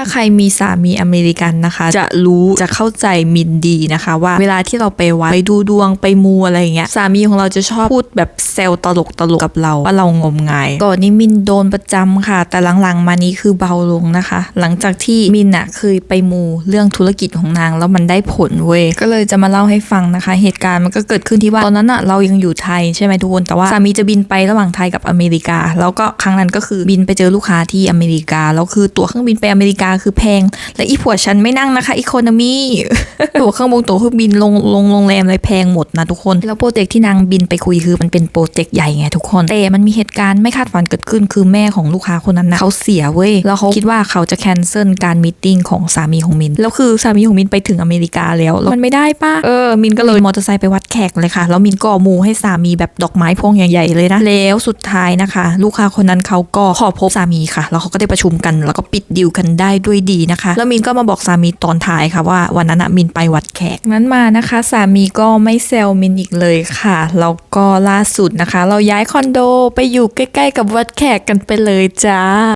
ถ้าใครมีสามีอเมริกันนะคะ จะรู้จะเข้าใจมินดีนะคะ ว่าเวลาที่เราไปวัดไปดูดวงไปมูอะไรอย่างเงี้ยสามีของเราจะชอบพูดแบบเซลตลกตลกกับเราว่าเรางมงายก่อนนี้มินโดนประจำค่ะ แต่หลังๆมานี้คือเบาลงนะคะ หลังจากที่มินอะเคยไปมูเรื่องธุรกิจของนางแล้วมันได้ผลเว้ยก็เลยจะมาเล่าให้ฟังนะคะ เหตุการณ์มันก็เกิดขึ้นที่ว่าตอนนั้นอะเรายังอยู่ไทยใช่ไหมทุกคนแต่ว่าสามีจะบินไประหว่างไทยกับอเมริกา แล้วก็ครั้งนั้นก็คือบินไปเจอลูกค้าที่อเมริกาแล้วคือตั๋วเครื่องบินไปอเมริกาคือแพง และอีผัวฉันไม่นั่งนะคะอีโคโนมี่ตั๋วเครื่องบงตั๋วเครื่องบินลงลงโรงแรมเลยแพงหมดนะทุกคน แล้วโปรเจกต์ที่นางบินไปคุยคือมันเป็นโปรเจกต์ใหญ่ไงทุกคน แต่มันมีเหตุการณ์ไม่คาดฝันเกิดขึ้นคือแม่ของลูกค้าคนนั้นนะเขาเสียเว้ย แล้วเขาคิดว่าเขาจะแคนเซิลการมีติ้งของสามีของมิน แล้วคือสามีของมินไปถึงอเมริกาแล้วลวมันไม่ได้ปะเออ มินก็เลยมอเตอร์ไซค์ไปวัดแขกเลยค่ะ แล้วมินก็มูให้สามีแบบดอกไม้พวงใหญ่ๆเลยนะ แล้วสุดท้ายนะคะ ลูกค้าคนนั้นเขาก็ขอพบสามีค่ะ แล้วเขาก็ได้ประชุมกัน แล้วก็ปิดดีลกันได้ด้วยดีนะคะ แล้วมินก็มาบอกสามีตอนท้ายค่ะว่าวันนั้นอะมินไปวัดแขกนั้นมานะคะ สามีก็ไม่แซวมินอีกเลยค่ะแล้วก็ล่าสุดนะคะ เราย้ายคอนโดไปอยู่ใกล้ ๆ กับวัดแขกกันไปเลยจ้า